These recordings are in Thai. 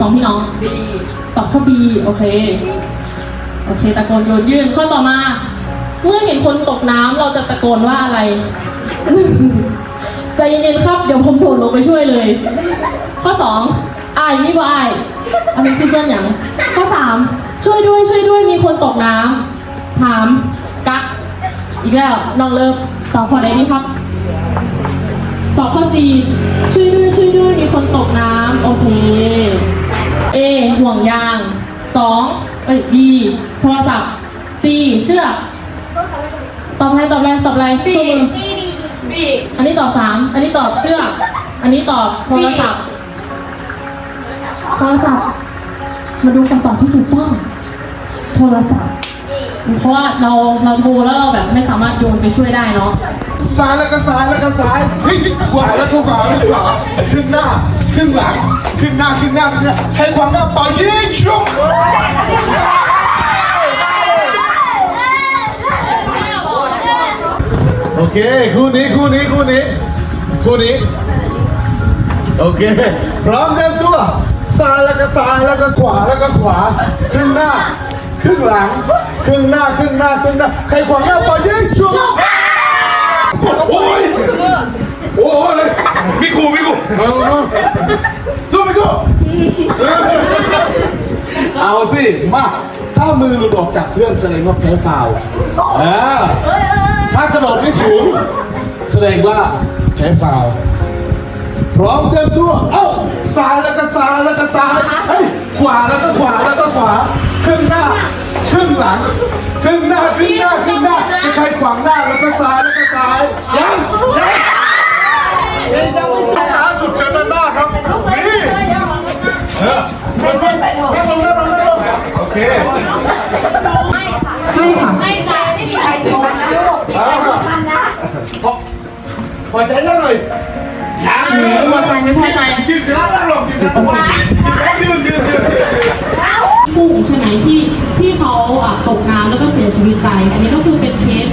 สองพี่น้อง บีตอบข้อ B โอเค โอเค ตะโกนโยนยื่นข้อต่อมา เมื่อเห็นคนตกน้ำเราจะตะโกนว่าอะไร ใจเย็นๆครับ เดี๋ยวผมโดดลงไปช่วยเลย ข้อสองอายนี่ว่าอายอันนี้คือเส้นอย่างข้อสามช่วยด้วยช่วยด้วยมีคนตกน้ำถาม กักอีกแล้วน้องเลิฟตอบข้อไหนดีครับตอบข้อ C ช่วยด้วยช่วยด้วยมีคนตกน้ำโอเค A ห่วงยางสองเอ้ย B โทรศัพท์ C เชือก ตอบอะไรตอบอะไรตอบอะไรชูมือบีอันนี้ตอบสาม อันนี้ตอบเชือก อันนี้ตอบโทรศัพท์ โทรศัพท์ มาดูคำตอบที่ถูกต้อง โทรศัพท์ เพราะว่าเราเราโทรแล้วเราแบบไม่สามารถโยนไปช่วยได้เนาะซ้ายแล้วก็ซ้ายแล้วก็ซ้ายเฮ้ยขวาแล้วก็ขวาแล้วขวาขึ้นหน้าขึ้นหลังขึ้นหน้าขึ้นหน้าขึ้นหน้าให้ความหน้าเป่ายิงชุบโอเคคู่นี้คู่นี้คู่นี้คู่นี้โอเคพร้อมเต็มตัวซ้ายแล้วก็ซ้ายแล้วก็ขวาแล้วก็ขวาขึ้นหน้า ขึ้นหลังขึ้นหน้าขึ้นหน้าขึ้นหน้า ใครขวางหน้าเป่ายิงชุบโอ้ยโอ้ยเลยมิกูมิกูเอาเอาสู้มิกูเอาสิ มา ถ้ามือหลุดออกจากเพื่อนแสดงว่าแพ้ฟาวล์เออถ้ากระโดดไม่สูง แสดงว่าแพ้ฟาวล์พร้อมเตรียมตัว เอ้าซ้ายแล้วก็ซ้ายแล้วก็ซ้ายเฮ้ยขวาแล้วก็ขวาแล้วก็ขวา ขึ้นหน้าขึ้นหลังขึ้นหน้าขึ้นหน้าขึ้นหน้าใครขวางหน้าแล้วก็ซ้ายแล้วก็ซ้าย ยังยังยังไม่ถึงขาสุดเชิญด้านหน้าครับ นี่เออนั่งลงนั่งลงนั่งลงนั่งลงโอเคไม่ค่ะไม่ตายไม่มีใครโดนนะลูกอ่าพอพอใจแล้วหน่อยยังไม่พอใจไม่พอใจยืนชนะนั่งลงยืนชนะยืนยืนยืนยืน กุ้งใช่ไหมที่ที่เขาตกน้ำแล้วก็เสียชีวิตไป อันนี้ก็คือเป็นเคส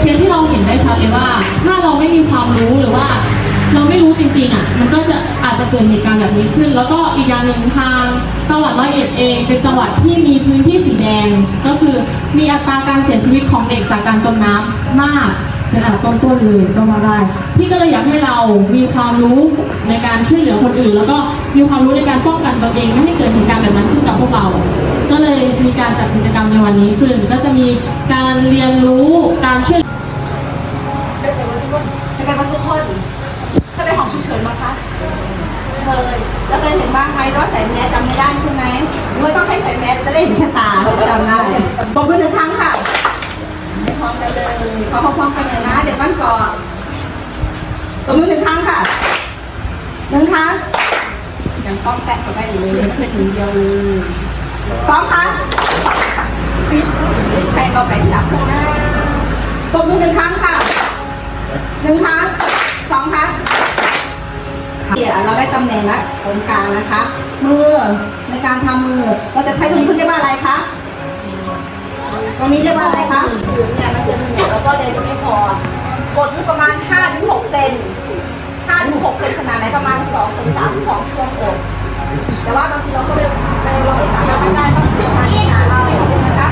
เคสที่เราเห็นได้ชัดเลยว่า ถ้าเราไม่มีความรู้หรือว่า เราไม่รู้จริงๆอะมันก็จะอาจจะเกิดเหตุการณ์แบบนี้ขึ้น แล้วก็อีกอย่างหนึ่งทางจังหวัดร้อยเอ็ดเอง เป็นจังหวัดที่มีพื้นที่สีแดง ก็คือมีอัตราการเสียชีวิตของเด็กจากการจมน้ำมากเป็นอันดับต้นๆเลยก็มาได้ ก็เลยอยากให้เรามีความรู้ในการช่วยเหลือคนอื่น แล้วก็มีความรู้ในการป้องกันตัวเองไม่ให้เกิดเหตุการณ์แบบนั้นขึ้นกับพวกเรา ก็เลยมีการจัดกิจกรรมในวันนี้ขึ้น ก็จะมีการเรียนรู้การช่วยจะเป็นประตูคนเคยไปของฉุกเฉินมาคะเคยแล้วเคยเห็นบ้างไหมว่าใส่แมสจำไม่ได้ใช่ไหมไม่ต้องให้ใส่แมสจะได้เห็นแค่ตาจำได้บอกมือหนึ่งครั้งค่ะพร้อมกันเลยขอพร้อมๆกันเลยนะ เดี๋ยวบ้านก่อน ตัวมือหนึ่งครั้งค่ะหนึ่งครั้งยังต้องแตะเข้าไปอยู่เลยหนึ่งเดียวเลยสองครั้งใครเอาไปหลับตัวมือหนึ่งครั้งค่ะหนึ่งครั้งสองครั้งเดี๋ยวเราได้ตำแหน่งแล้วตรงกลางนะคะ มือในการทำมือเราจะใช้ตรงนี้เรียกว่าอะไรคะตรงนี้เรียกว่าอะไรคะถึงเนี่ยมันจะเหนียแล้วก็เดินจะไม่พอ กดอยู่ประมาณ5ถึง6เซน5ถึง6เซนขนาดไหนประมาณ2ถึง3ของช่วงอกแต่ว่าบางทีเราก็ไม่เราไม่สามารถทำได้ต้องประมาณขนาดเรานะคะ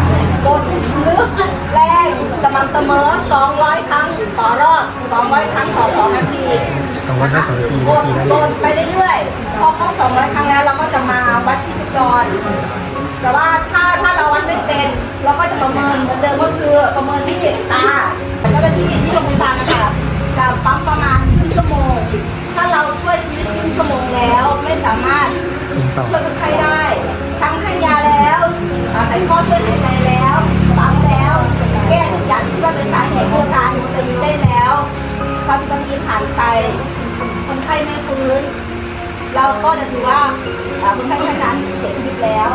กดลึกแรงสม่ำเสมอ 200 ครั้งต่อรอบ 200 ครั้งต่อ2นาทีนะคะกดกดไปเรื่อยๆ พอครบ200 ครั้งแล้วเราก็จะมาวัดชีพจร แต่ว่าถ้าถ้าเราวัดไม่เป็น เราก็จะประเมินเหมือนเดิมก็คือประเมินที่ตาเจ้าหน้าที่ที่โรงพยาบาลนะคะจะปั๊มประมาณครึ่งชั่วโมง ถ้าเราช่วยชีวิตครึ่งชั่วโมงแล้วไม่สามารถช่วยคนไข้ได้ทั้งให้ยาแล้วใส่ท่อช่วยหายใจแล้วปั๊มแล้ว แก้ทุกอย่างที่ว่าเป็นสาเหตุของการหัวใจหยุดเต้นแล้วพอสิบนาทีผ่านไปคนไข้ไม่ฟื้นเราก็จะถือว่า คนไข้ท่านนั้นเสียชีวิตแล้ว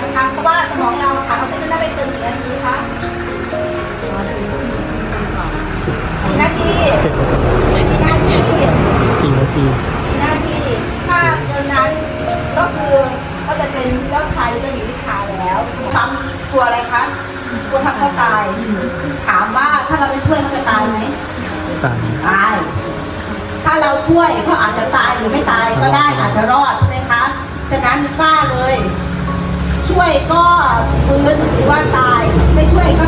นะคะเพราะว่าสมองเราค่ะเขาจะได้ไปเติมกี่นาทีคะสี่นาทีสี่นาทีสี่นาทีสี่นาทีถ้าเกินนั้นก็คือก็จะเป็นเจ้าชายหรือเจ้าหญิงนิทราแล้วทำกลัวอะไรคะกลัวทำเขาตาย ถามว่าถ้าเราไปช่วยเขาจะตายไหมตายตายถ้าเราช่วยก็อาจจะตายหรือไม่ตายก็ได้อาจจะรอดใช่ไหม คะ ฉะนั้นกล้าเลย ช่วยก็ฟื้นหรือว่าตาย ไม่ช่วยก็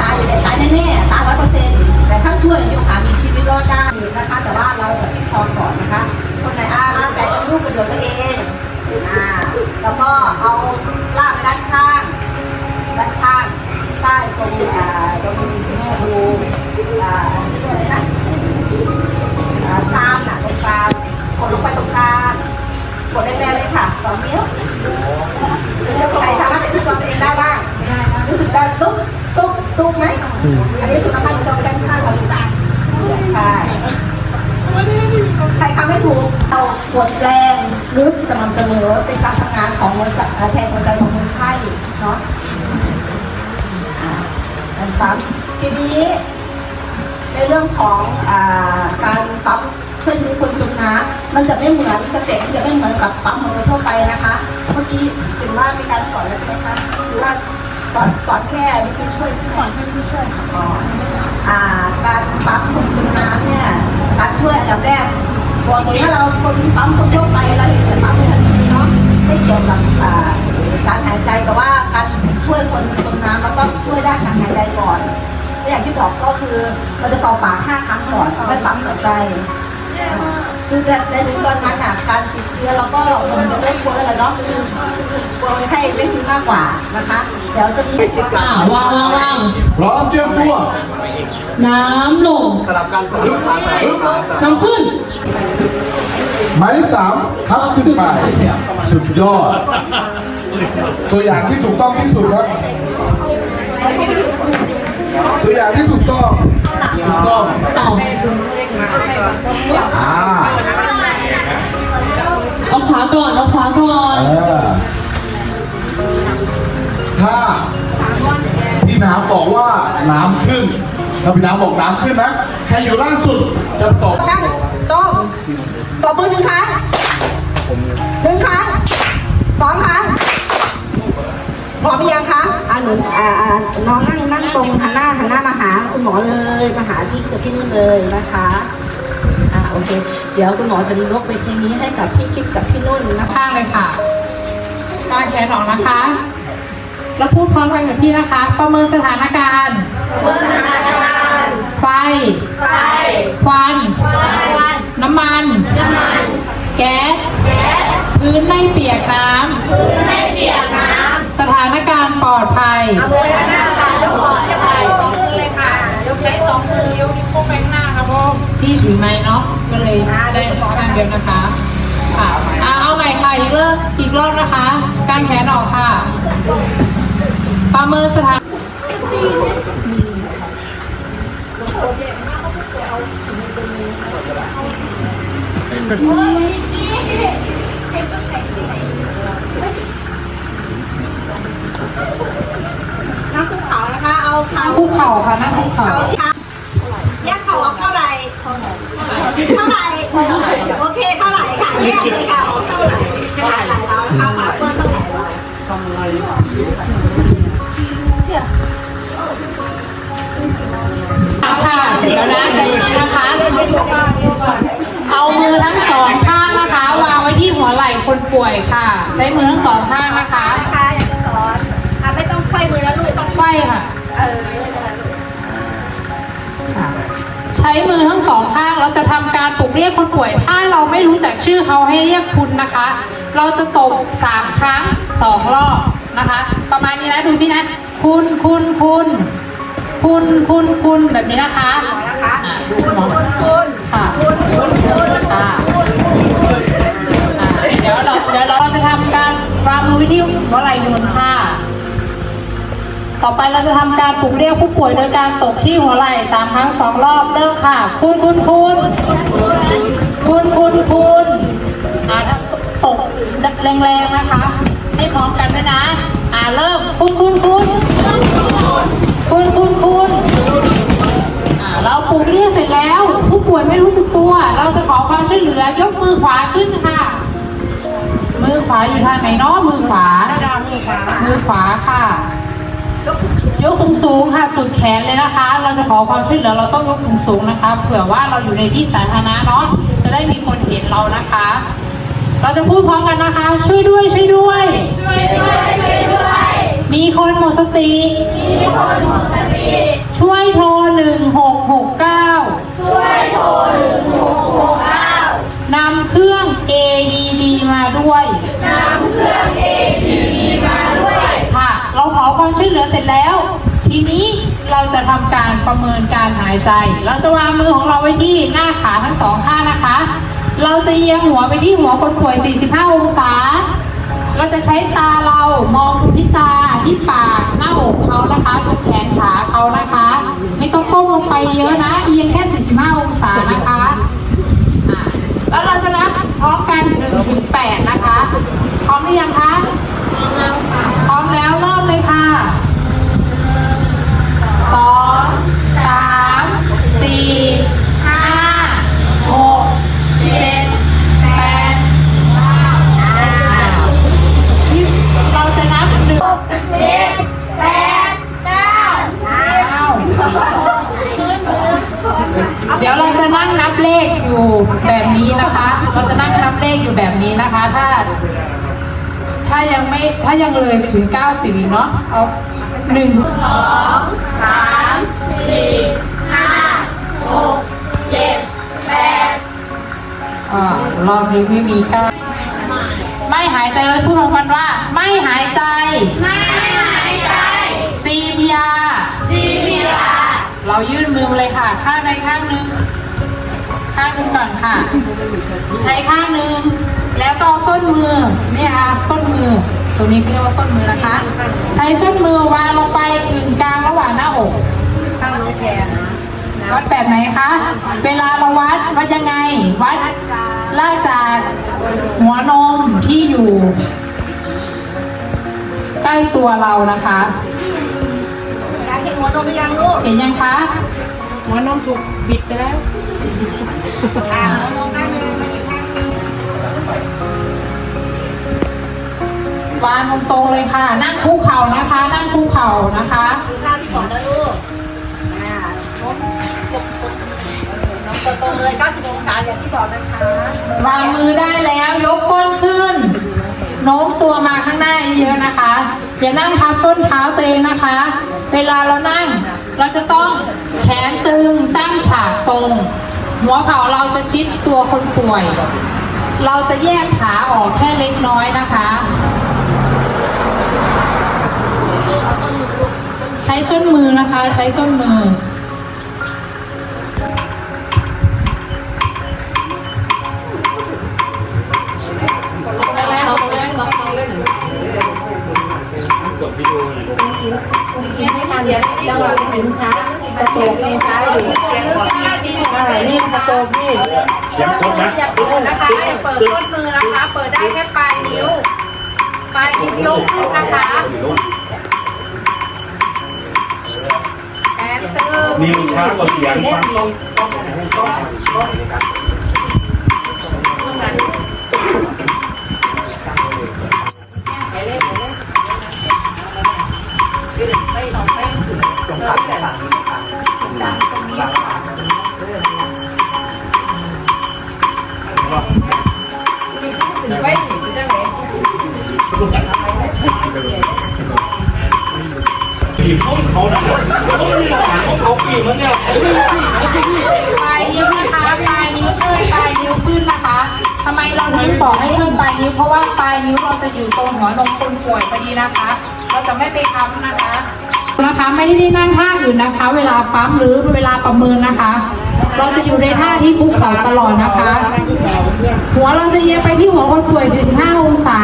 ตายตายแน่ๆตายร้อยเปอร์เซ็นต์แต่ถ้าช่วยมีโอกาสมีชีวิตรอดได้นะคะ แต่ว่าเราแบบพิจารณาก่อนนะคะ คนไหนอาอาแต่จะรูปประโยชน์ตัวเองอ่าแล้วก็เอาลากไปด้านข้างด้านข้างใต้ตรงอ่าตรงดูอ่านี่อะไรนะอ่ากรามน่ะตรงกลางกดลงไปตรงกลาง กดแรงๆเลยค่ะสองนิ้วใครสามารถจะช่วยตัวเองได้บ้าง รู้สึกได้ตุ๊บตุ๊บตุ๊บไหมอันนี้คือนะคะหนูต้องด้านข้างเราดูได้ใช่ใครทำไม่ถูกเอากดแรงลึกสม่ำเสมอเป็นการทำงานของหัวใจแทนหัวใจของคนไข้เนาะอ่าอันปั๊มทีนี้ในเรื่องของอการปั๊ม ช่วยชีวิตคนจมน้ำมันจะไม่เหมือนสเต็ปมันจะไม่เหมือนกับปั๊มหัวใจทั่วไปนะคะ เมื่อกี้ถึงว่ามีการสอนแล้วใช่ไหมคะหรือว่าสอนสอนแค่วิธีช่วยสอนแค่วิธีช่วยค่ะอ๋ออ่าการปั๊มคนจมน้ำเนี่ยการช่วยอันดับแรกปกติถ้าเราคนปั๊มคนทั่วไปเราเห็นแต่ปั๊มไม่ทันทีเนาะไม่เกี่ยวกับอ่าการหายใจแต่ว่าการช่วยคนจมน้ำมันต้องช่วยด้านการหายใจก่อนอย่างที่บอกก็คือเราจะเป่าปากห้าครั้งก่อนไม่ปั๊มหัวใจ คือในในช่วงนั้นค่ะการติดเชื้อเราก็มันจะเริ่มกลัวแล้วแหละเนาะกลัวคนไข้ไม่คือมากกว่านะคะ เดี๋ยวจะมีอ่าวางวางวางพร้อมเตรียมตัว น้ำลงสลับกันสลับกันสลับกันน้ำขึ้นหมายเลขสามทับขึ้นไปสุดยอด ตัวอย่างที่ถูกต้องที่สุดครับ ตัวอย่างที่ถูกต้องถูกต้องเอาอ่าเอาขวาก่อนเอาขวาก่อนเออถ้าพี่น้ำบอกว่าน้ำขึ้น ถ้าพี่น้ำบอกน้ำขึ้นนะ ใครอยู่ล่างสุดจะตกตั้งต้มตบมือหนึ่งครั้งหนึ่งครั้งสองครั้ง พร้อมหรือยังคะอ่าหนูอ่าอ่าน้องนั่งนั่งตรงหันหน้าหันหน้ามาหาคุณหมอเลยมาหาพี่กับพี่นุ่นเลยนะคะอ่าโอเค เดี๋ยวคุณหมอจะยกเวทีนี้ให้กับพี่คิดกับพี่นุ่นนะคะข้างเลยค่ะกางแขนออกนะคะ แล้วพูดพร้อมกันกับพี่นะคะ ประเมินสถานการณ์ ไฟควันน้ำมัน แก๊ส พื้นไม่เปียกน้ำ สถานการณ์ปลอดภัยยกใช้สองมือยกนิ้วโป้งไปข้างหน้าครับผมพี่ถือไม้เนาะก็เลยได้ข้างเดียวนะคะค่ะอะเอาใหม่ค่ะอีกรอบอีกรอบนะคะการแขนออกค่ะ ประเมินสถานนั่ง คุกเข่านะคะ เอาเข่าคุกเข่าค่ะนั่งคุกเข่าเอาที่แยกเข่าออกเท่าไหร่ เท่าไหร่ โอเคเท่าไหร่ค่ะแยกเลยค่ะออกเท่าไหร่ขนาดไหนเราเข้ามาเพิ่มเท่าไหร่เราค่ะเดี๋ยวนะใจเย็นนะคะ เอามือทั้งสองข้างนะคะ วางไว้ที่หัวไหล่คนป่วยค่ะ ใช้มือทั้งสองข้างนะคะ องไขว้มือแล้วลูกต้องไขว้ค่ะ เออใช้มือทั้งสองข้างเราจะทำการปลุกเรียกคนป่วย ถ้าเราไม่รู้จักชื่อเขาให้เรียกคุณนะคะ เราจะตบสามครั้งสองรอบนะคะ ประมาณนี้นะดูพี่นะ คุณคุณคุณคุณคุณคุณแบบนี้นะคะนะคะอ่าดูคุณหมอคุณค่ะค่ะอ่าเดี๋ยวเราเดี๋ยวเราจะทำการวางมือไว้ที่หัวไหล่นูนค่ะ ต่อไปเราจะทำการปลุกเรียกผู้ป่วยโดยการตบที่หัวไหล่สามครั้งสองรอบเริ่มค่ะ คุณคุณคุณคุณคุณคุณอ่าตบแรงๆนะคะ ให้พร้อมกันด้วยนะ อ่าเริ่มคุณคุณคุณคุณคุณคุณอ่าเราปลุกเรียกเสร็จแล้ว ผู้ป่วยไม่รู้สึกตัว เราจะขอความช่วยเหลือยกมือขวาขึ้นค่ะ มือขวาอยู่ทางไหนเนาะมือขวามือขวาค่ะ ยกสูงยกสูงๆค่ะสุดแขนเลยนะคะ เราจะขอความช่วยเหลือเราต้องยกสูงๆนะคะ เผื่อว่าเราอยู่ในที่สาธารณะเนาะจะได้มีคนเห็นเรานะคะ เราจะพูดพร้อมกันนะคะ ช่วยด้วยช่วยด้วยช่วยด้วยช่วยด้วย มีคนหมดสติมีคนหมดสติช่วยโทรหนึ่งหกหกเก้าช่วยโทรหนึ่งหกหกเก้านำเครื่อง AED มาด้วย เสร็จแล้ว ทีนี้เราจะทำการประเมินการหายใจ เราจะวางมือของเราไว้ที่หน้าขาทั้งสองข้างนะคะ เราจะเอียงหัวไปที่หัวคนป่วย 45 องศา เราจะใช้ตาเรามองดูที่ตาที่ปากหน้าอกเขานะคะดูแขนขาเขานะคะ ไม่ต้องก้มลงไปเยอะนะ เอียงแค่ 45 องศานะคะอะแล้วเราจะนับพร้อมกัน1ถึง8นะคะ พร้อมหรือยังคะ พร้อมแล้วเริ่มเลยค่ะ สองสามสี่ห้าหกเจ็ดแปดเก้าที่เราจะนับหนึ่งเจ็ดแปดเก้าเดี๋ยวเราจะนั่งนับเลขอยู่แบบนี้นะคะ เราจะนั่งนับเลขอยู่แบบนี้นะคะ ถ้า ถ้ายังไม่ถ้ายังเลยไปถึง 90อีกเนาะเอา หนึ่งสองสามสี่ห้าหกเจ็ดแปดอ่ารอบนี้ไม่มีเก้าไม่หายใจเลยพูดพร้อมกันว่า ไม่หายใจ ไม่หายใจ CPR CPR เรายื่นมือมาเลยค่ะ ข้างใดข้างหนึ่งข้างหนึ่งก่อนค่ะใช้ข้างหนึ่งแล้วก็เอาส้นมือนี่ค่ะส้นมือ ตัวนี้เรียกว่าส้นมือนะคะ ใช้ส้นมือวางลงไปกึ่งกลางระหว่างหน้าอกข้างนี้แขนวัดแบบไหนคะ เวลาเราวัดวัดยังไง วัดลากจากหัวนมที่อยู่ ใกล้ตัวเรานะคะเห็นหัวนมหรือยังลูก เห็นยังคะ หัวนมถูกบิดไปแล้วอ่ามองได้เลยมาอีกข้างหนึ่ง วางตรงๆเลยค่ะ นั่งคุกเข่านะคะ นั่งคุกเข่านะคะดูท่าที่บอกนะลูกอ่าโน้มกดกดเออน้องตัวตรงเลย90องศาอย่างที่บอกนะคะ วางมือได้แล้วยกก้นขึ้นโน้มตัวมาข้างหน้าเยอะๆนะคะ อย่านั่งทับต้นเท้าตัวเองนะคะ เวลาเรานั่ง เราจะต้องแขนตึงตั้งฉากตรง หัวเข่าเราจะชิดตัวคนป่วย เราจะแยกขาออกแค่เล็กน้อยนะคะ ใช้ส้นมือนะคะ ใช้ส้นมือไม่ทันเดี๋ยวจังหวะถึงช้าสโตกนี่ช้าอยู่อ่านี่สโตกนี่อย่าเปิดนะคะอย่าเปิดต้นมือนะคะ เปิดได้แค่ปลายนิ้ว ปลายนิ้วยกขึ้นนะคะแอนเตอร์ นิ้วช้ากว่าเสียงฟังต้องปีเขาเขา ผาปีกมันเนี่ยปลายนิ้วนะคะปลายนิ้วขึ้นปลายนิ้วขึ้นนะคะทำไมเราถึงบอกให้ขึ้นปลายนิ้ว เพราะว่าปลายนิ้วเราจะอยู่ตรงหัวนมคนป่วยพอดีนะคะ เราจะไม่ไปค้ำนะคะนะคะไม่ได้นั่งท่าอื่นนะคะ เวลาปั๊มหรือเวลาประเมินนะคะ เราจะอยู่ในท่าที่คุกเข่าตลอดนะคะ หัวเราจะเยียงไปที่หัวคนป่วย 45 องศา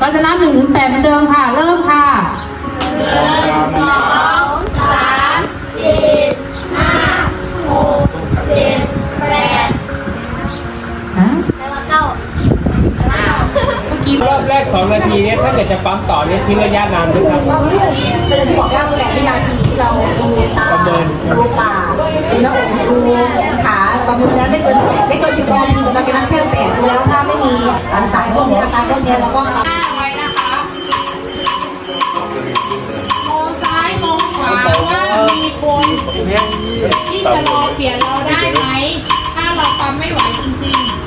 เราจะนับ1ถึง8เหมือนเดิมค่ะ เริ่มค่ะ1 2 รอบแรก2นาทีเนี่ยถ้าเกิดจะปั๊มต่อเนี่ยทิ้งระยะนานด้วยครับก็เป็นที่บอกว่าแปดวินาทีที่เราดูตาประเมินดูปากดูหน้าอกดูขาประเมินแล้วไม่เกินไม่เกินสิบนาทีเราจะนับแค่แปดดูแล้วถ้าไม่มีสารพวกนี้อาการพวกนี้เราก็หน้าไว้นะคะมองซ้ายมองขวามีคนที่จะรอเปลี่ยนเราได้ไหมถ้าเราปั๊มไม่ไหวจริงๆ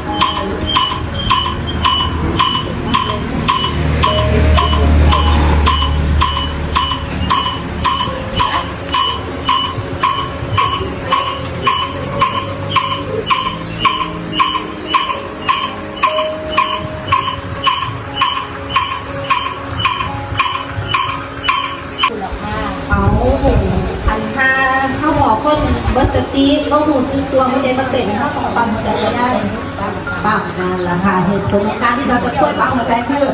เอาอันถ้าเขาบอกคนเบิร์ตสตีก็หูซื้อตัวไม่ได้มาเต็มเขาต้องปั๊มหัวใจก็ได้ปั๊มนั่นแหละ ค่ะเหตุผลในการที่เราจะช่วยปั๊มหัวใจคือ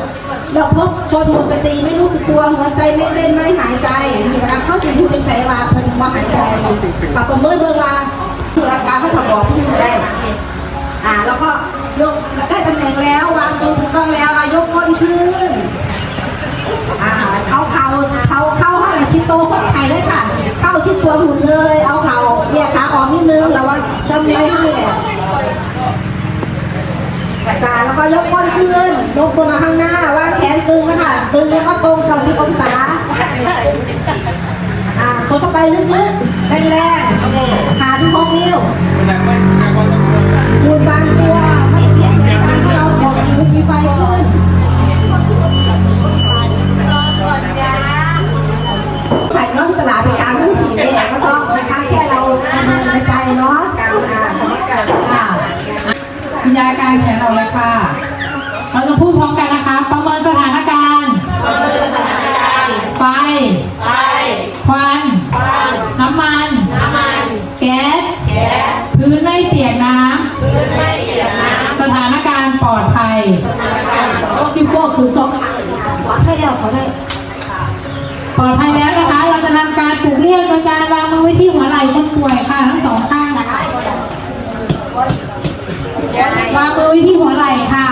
เราพบคนหัวใจตีไม่รู้สึกตัวหัวใจไม่เต้นไม่หายใจมีอาการเข้าสู่ผู้เป็นแผลว่าเพิ่นว่าหายใจปรับประเมินเบื้องว่าคือาการเขาถบอกที่ได้อ่าแล้วก็ยกได้ตำแหน่งแล้ววางตัวถูกต้องแล้วยกก้นขึ้นอ่าเขาเข่าเขาเข้าห้องชิดโตคนไทยเลยค่ะ เข้าชิดตัวหุ่นเลย เอาเข่าเนี่ยขาออกนิดนึงแล้วว่าจำไว้ให้ เลยกาแล้วก็ยกก้นขึ้นยกตัวมาข้างหน้าวางแขนตึงนะคะตึงแล้วก็ตรงเก้าสิบองศาอ่ากดเข้าไปลึกๆแรงๆขาที่หกนิ้วมูลบางตัวไม่ได้เสียงดังเราออกหูมีไฟขึ้นขายน้องตลาดเป็นการทั้งสี่เนี่ยก็ต้องนะคะแค่เราดำเนินในใจเนาะค่ะคุณ ยายกางแขนเราเลยค่ะ เราจะพูดพร้อมกันนะคะ ประเมินสถานการณ์ ไฟ ควัน น้ำมัน แก๊ส พื้นไม่เปียกน้ำ สถานการณ์ปลอดภัยพี่พวกคือจบขอให้แล้วขอให้ปลอดภัยแล้วนะคะ เราจะทำการปลูกเรียกโดยการวางมือไว้ที่หัวไหล่คนป่วยค่ะทั้งสองข้าง วางมือไว้ที่หัวไหล่ค่ะ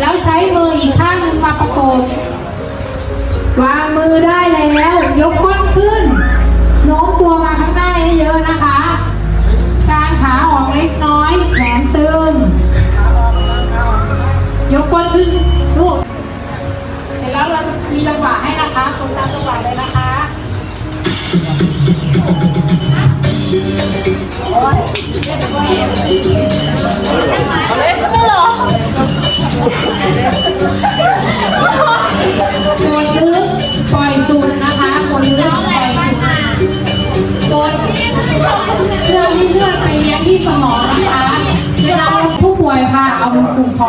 แล้วใช้มืออีกข้างหนึงมาประกบวางมือได้แล้ว ยกก้นขึ้นโน้มตัวมาข้างหน้าให้เยอะนะคะกางขาออกเล็กน้อย แขนตึง ยกก้นขึ้นลูก จะมีจังหวะให้นะคะตรงตามจังหวะเลยนะคะกดลึกปล่อยสุดนะคะกดลึกปล่อยสุดกดเพื่อให้เลือดไปเลี้ยงที่สมองนะคะเวลาผู้ป่วยค่ะเอามือกุมคอ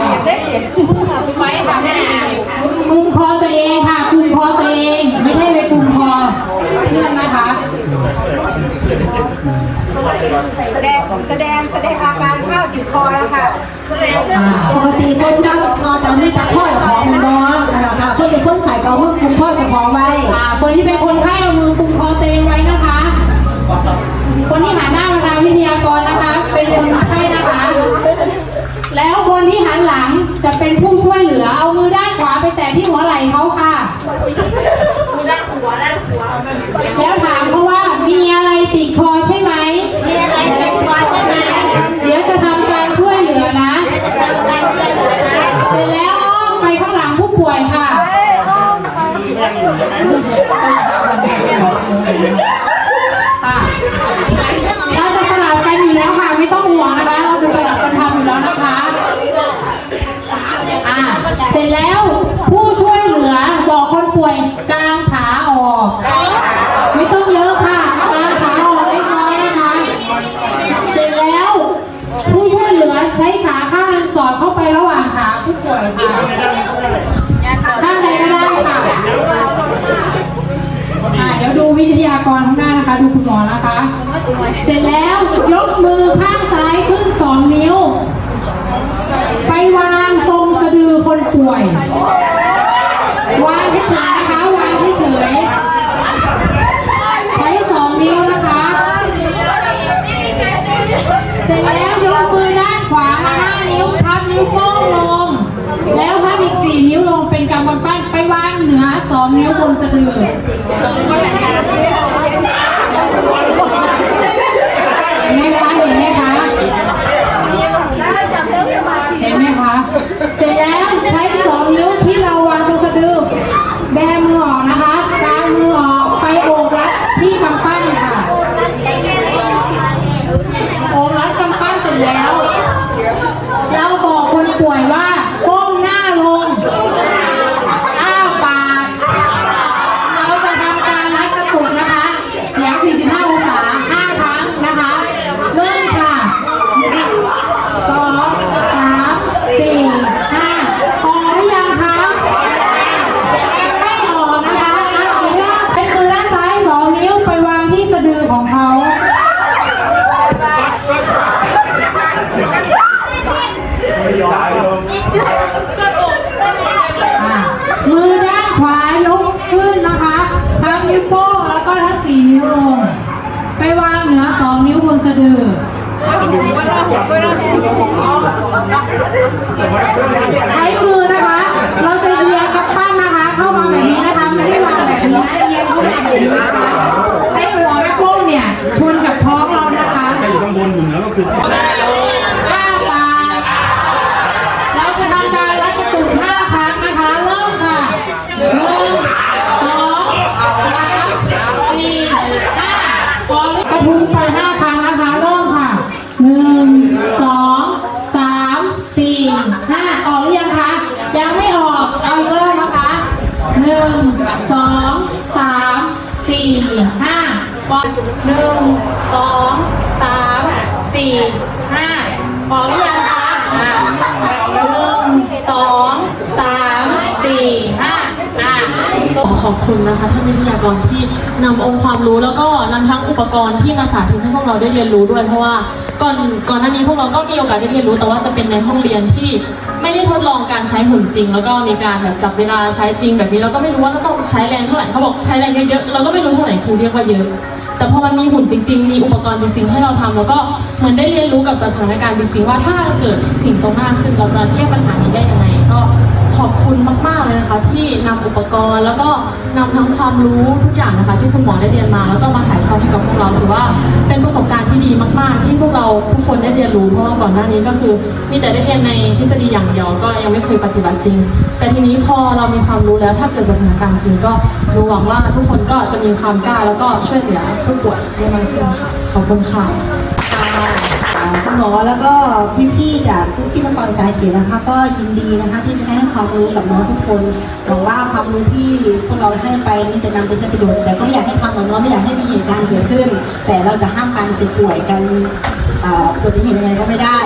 แสดงแสดงแสดงอาการข้าวติดคอแล้วค่ะปกติคนเรานอนจะไม่จับพ่อของมันเนาะนะคะคนเป็นคนไข่เกามือคุมพ่อยกับของไว้คนที่เป็นคนไข้เอามือคุมคอเองไว้นะคะ คนที่หันหน้ามาทางวิทยากรนะคะ เป็นคนไข้นะคะ แล้วคนที่หันหลังจะเป็นผู้ช่วยเหลือ เอามือด้านขวาไปแตะที่หัวไหล่เขาค่ะมือด้านขวาด้านขวาแล้วถามเขาว่ามีอะไรติดคอใช่ไหม มีอะไรติดคอใช่ไหม เดี๋ยวจะทำการช่วยเหลือนะ เสร็จแล้วอ้อมไปข้างหลังผู้ป่วยค่ะ ค่ะ เราจะสลับกันอยู่แล้วค่ะ ไม่ต้องห่วงนะคะ เราจะสลับกันทำอยู่แล้วนะคะ อ่า เสร็จแล้วผู้ช่วยเหลือบอกคนป่วยกางขาออก ไม่ต้องเยอะค่ะกางขาออกเล็กน้อยนะคะ เสร็จแล้ว ผู้ช่วยเหลือใช้ขาข้างหนึ่งสอดเข้าไประหว่างขาผู้ป่วยค่ะด้านใดก็ได้ค่ะ อ่าเดี๋ยวดูวิทยากรข้างหน้านะคะ ดูคุณหมอนะคะ เสร็จแล้วยก มือข้างซ้ายขึ้นสองนิ้ว ไปวางตรงสะดือคนป่วย วางเฉยๆนะคะ วางเฉยๆใช้สองนิ้วนะคะเสร็จแล้วยกมือด้านขวามาห้านิ้วพับนิ้วโป้งลง แล้วพับอีกสี่นิ้วลงเป็นกำกำปั้นไปวางเหนือสองนิ้วบนสะดือ เห็นไหมคะเห็นไหมคะ สี่นิ้วลง ไปวางเหนือสองนิ้วบนสะดือ ใช้มือนะคะ เราจะเอียงกับปั้นนะคะ เข้ามาแบบนี้นะคะไม่ได้วางแบบนี้นะเอียงเข้ามาแบบนี้นะคะให้หัวแม่โป้งเนี่ยชนกับท้องเรานะคะใครอยู่ข้างบนอยู่เหนือก็คือที่อ้าปากเราจะทำการรัดกระตุกห้าครั้งนะคะ เริ่มค่ะหนึ่งสองสามสี่ห้าพอลูกกระทุ้งไปห้า ห้าพอหนึ่งสองสามสี่ห้าออกหรือยังคะอะหนึ่งสองสามสี่ห้าอะขอบคุณนะคะท่านวิทยากรที่นำองค์ความรู้แล้วก็นำทั้งอุปกรณ์ที่มาสาธิตให้พวกเราได้เรียนรู้ด้วยเพราะว่าก่อนก่อนหน้านี้พวกเราก็มีโอกาสได้เรียนรู้แต่ว่าจะเป็นในห้องเรียนที่ ไม่ได้ทดลองการใช้หุ่นจริง แล้วก็มีการแบบจับเวลาใช้จริงแบบนี้เราก็ไม่รู้ว่าเราต้องใช้แรงเท่าไหร่เขาบอกใช้แรงเยอะๆเราก็ไม่รู้เท่าไหร่ครูเรียกว่าเยอะ แต่พอมันมีหุ่นจริง ๆ มีอุปกรณ์จริงๆให้เราทำแล้วก็เหมือนได้เรียนรู้กับสถานการณ์จริงๆว่าถ้าเกิดสิ่งตรงหน้าขึ้นเราจะแก้ปัญหานี้ได้ยังไงก็ ขอบคุณมาก ๆ เลยนะคะ ที่นำอุปกรณ์ แล้วก็นำทั้งความรู้ทุกอย่างนะคะ ที่คุณหมอได้เรียนมา แล้วก็มาถ่ายทอดให้กับพวกเราถือว่าเป็นประสบการณ์ที่ดีมาก ๆ ที่พวกเราทุกคนได้เรียนรู้เพราะว่าก่อนหน้านี้ก็คือ มีแต่ได้เรียนในทฤษฎีอย่างเดียวก็ยังไม่เคยปฏิบัติจริง แต่ทีนี้พอเรามีความรู้แล้วถ้าเกิดสถานการณ์จริงก็รู้หวังว่าทุกคนก็จะมีความกล้าแล้วก็ช่วยเหลือผู้ป่วยได้มากขึ้นค่ะขอบคุณค่ะ คุณหมอแล้วก็พี่ๆจากผู้ที่นครสายเขียนะคะ ก็ยินดีนะคะที่จะให้ความรู้กับน้องทุกคนหวังว่าความรู้ที่พวกเราให้ไปนี้จะนำไปใช้ประโยชน์แต่ก็ไม่อยากให้ทำกับน้องไม่อยากให้มีเหตุการณ์เกิดขึ้น แต่เราจะห้ามการเจ็บป่วยกันเอ่ออุบัติเหตุยังไงก็ไม่ได้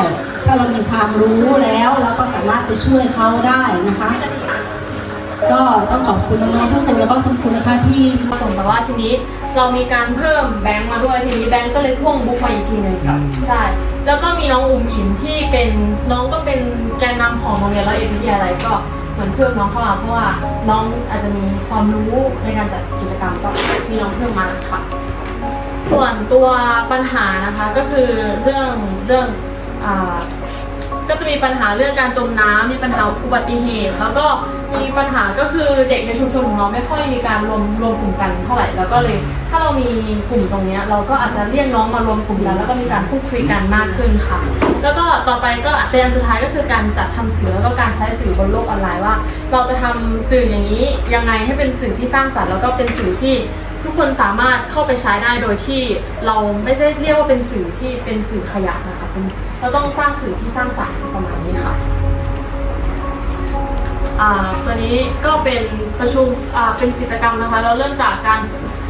ถ้าเรามีความรู้แล้วเราก็สามารถไปช่วยเขาได้นะคะ ก็ต้องขอบคุณน้องๆทุกคนแล้วก็คุณครูนะคะที่ส่งแต่ว่าทีนี้เรามีการเพิ่มแบงค์มาด้วยทีนี้แบงค์ก็เลยพ่วงบุ๊กมาอีกทีหนึงใช่แล้วก็มีน้องอุ๋มอิมที่เป็นน้องก็เป็นแกนนำของโรงเรียนร้อยเอ็ดวิทยาลัยก็เหมือนเพิ่มน้องเข้ามาเพราะว่าน้องอาจจะมีความรู้ในการจัดกิจกรรมก็มีน้องเพิ่มมาค่ะส่วนตัวปัญหานะคะก็คือเรื่องเรื่องอ่า ก็จะมีปัญหาเรื่องการจมน้ำมีปัญหาอุบัติเหตุ แล้วก็มีปัญหาก็คือเด็กในชุมชนของเราไม่ค่อยมีการรวมรวมกลุ่มกันเท่าไหร่ แล้วก็เลย ถ้าเรามีกลุ่มตรงนี้เราก็อาจจะเรียกน้องมารวมกลุ่มกันแล้วก็มีการพูดคุยกันมากขึ้นค่ะ แล้วก็ต่อไปก็เตือนสุดท้ายก็คือการจัดทำสื่อแล้วก็การใช้สื่อบนโลกออนไลน์ว่า เราจะทำสื่ออย่างนี้ยังไงให้เป็นสื่อที่สร้างสรรค์แล้วก็เป็นสื่อที่ทุกคนสามารถเข้าไปใช้ได้โดยที่เราไม่ได้เรียกว่าเป็นสื่อที่เป็นสื่อขยะนะคะเป็ นเราต้องสร้างสื่อที่สร้างสรรค์ประมาณนี้ค่ะอ่าตัวนี้ก็เป็นประชุมอ่าเป็นกิจกรรมนะคะ เราเริ่มจากการ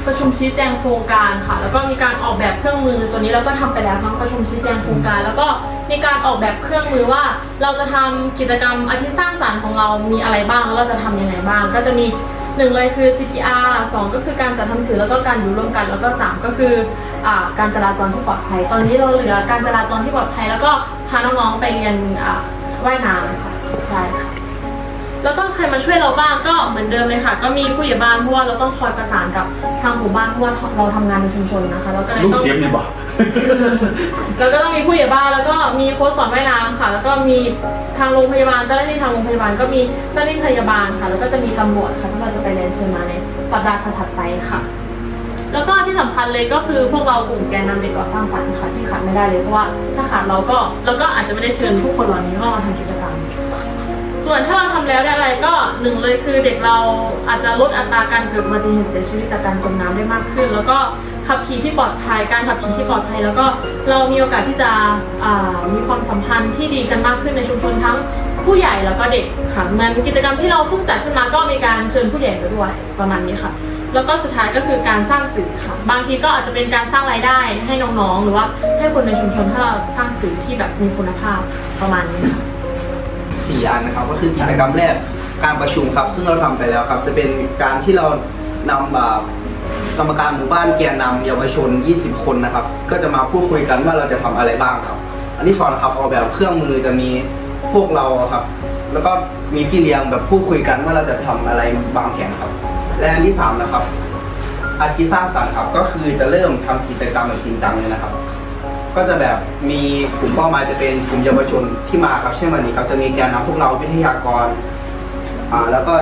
ประชุมชี้แจงโครงการค่ะ แล้วก็มีการออกแบบเครื่องมือตัวนี้เราก็ทำไปแล้วทั้งประชุมชี้แจงโครงการ แล้วก็มีการออกแบบเครื่องมือว่า เราจะทำกิจกรรมอาทิตย์สร้างสรรค์ของเรามีอะไรบ้างแล้วเราจะทำยังไงบ้าง ก็จะมี หนึ่งเลยคือ CPR สองก็คือการจัดทำสื่อแล้วก็การอยู่ร่วมกัน แล้วก็สามก็คืออการจราจรที่ปลอดภัย ตอนนี้เราเหลือการจราจรที่ปลอดภัย แล้วก็พาน้องๆไปเรียนว่ายน้ำค่ะใช่ค่ะ แล้วก็ใครมาช่วยเราบ้างก็เหมือนเดิมเลยค่ะ ก็มีผู้ใหญ่บ้านเพราะว่าเราต้องคอยประสานกับทางหมู่บ้านเพราะว่าเราทำงานในชุมชนนะคะแล้วก็เลยลูกต้อง เสียงนี่บ่แล้วก็ต้องมีผู้ใหญ่บ้านแล้วก็มีโค้ชสอนว่ายน้ำค่ะ แล้วก็มีทางโรงพยาบาลเจ้าหน้าที่ทางโรงพยาบาลก็มีเจ้าหน้าที่พยาบาลค่ะ แล้วก็จะมีตำรวจค่ะที่เราจะไปเรียนเชิญมาในสัปดาห์ถัดๆไปค่ะ แล้วก็ที่สำคัญเลยก็คือพวกเรากลุ่มแกนนำเด็กก่อสร้างสรรค์ค่ะที่ขาดไม่ได้เลยเพราะว่าถ้าขาดเราก็เราก็อาจจะไม่ได้เชิญผู้คนเหล่านี้เข้ามาทำกิจกรรม ส่วนถ้าเราทำแล้วได้อะไรก็หนึ่งเลยคือเด็กเราอาจจะลดอัตราการเกิดอุบัติเหตุเสียชีวิตจากการจมน้ำได้มากขึ้น แล้วก็ขับขี่ที่ปลอดภัยการขับขี่ที่ปลอดภัย แล้วก็เรามีโอกาสที่จะมีความสัมพันธ์ที่ดีกันมากขึ้นในชุมชนทั้งผู้ใหญ่แล้วก็เด็กค่ะมือนกิจกรรมที่เราเพิ่งจัดขึ้นมาก็มีการเชิญผู้ใหญ่ไปด้วยประมาณนี้ค่ะ แล้วก็สุดท้ายก็คือการสร้างสื่อค่ะบางทีก็อาจจะเป็นการสร้างรายได้ให้น้องๆ หรือว่าให้คนในชุมชนถ้าเราสร้างสื่อที่แบบมีคุณภาพประมาณนี้ค่ะ สี่อันนะครับ ก็คือกิจกรรมแรกการประชุมครับ ซึ่งเราทำไปแล้วครับ จะเป็นการที่เรานำอ่ากรรมการหมู่บ้านแกนนำเยาวชน 20 คนนะครับ ก็จะมาพูดคุยกันว่าเราจะทำอะไรบ้างครับ อันที่สองนครับออกแบบเครื่องมือจะมีพวกเราครับ แล้วก็มีพี่เลี้ยงแบบพูดคุยกันว่าเราจะทำอะไรบางแผนครับ และอันที่สามนะครับอาทิสร้างสรรค์ครับ ก็คือจะเริ่มทำกิจกรรมแบบจริงจังเลยนะครับ ก็จะแบบมีกลุ่มเป้าหมายจะเป็นกลุ่มเยาวชนที่มาครับเช่นวันนี้ครับจะมีแกนนำพวกเราวิทยากรอ่าแล้วก็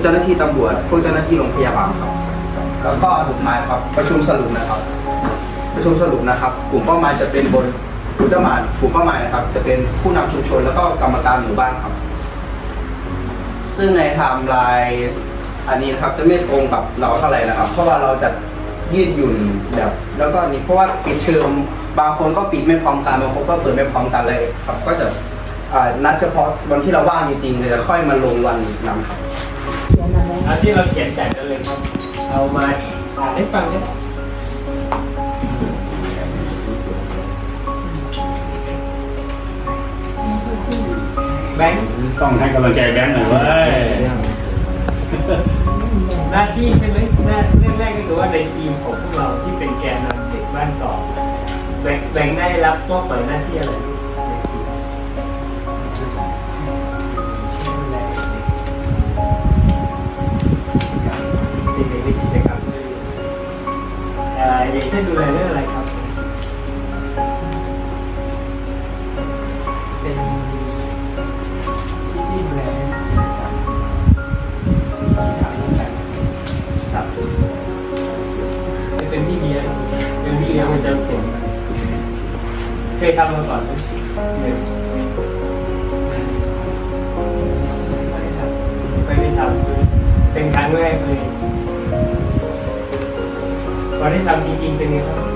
เจ้าหน้าที่ตำรวจพวกเจ้าหน้าที่โรงพยาบาลครับแล้วก็สุดท้ายครับประชุมสรุปนะครับ ประชุมสรุปนะครับ กลุ่มเป้าหมายจะเป็นบนกลุ่มเจ้าหมายกลุ่มเป้าหมายนะครับ จะเป็นผู้นำชุมชนแล้วก็กรรมการหมู่บ้านครับ ซึ่งในไทม์ไลน์อันนี้นะครับจะไม่ตรงกับเราเท่าไหร่นะครับ เพราะว่าเราจะ ยืดหยุ่นแบบ แล้วก็นี่เพราะว่าปิดเทอมบางคนก็ปิดไม่พร้อมกันบางคนก็เปิดไม่พร้อมกันเลยครับ ก็จะอ่านัดเฉพาะวันที่เราว่างจริงๆเลยจะค่อยมาลงวันนั้นครับเอาที่เราเขียนจัดกันเลยครับ เอามาอ่านให้ฟังเนี่ยแบงค์ต้องให้กำลังใจแบงค์หน่อยเว้ย หน้าที่ใช่ไหมหน้าเรื่องแรกก็คือว่าในทีมของพวกเราที่เป็นแกนนำเด็กบ้านเก่อแบ่งแบ่งได้รับมอบหมายหน้าที่อะไรในทีมเด็กๆในกิจกรรมด้วยเอ่ออย่างเช่นดูแลเรื่องอะไรครับ มันจะเสียงเคยทำมาก่อนไหมหนึ่งไม่ทำคือเป็นครั้งแรกเลยพอได้ทำจริงๆเป็นไงครับ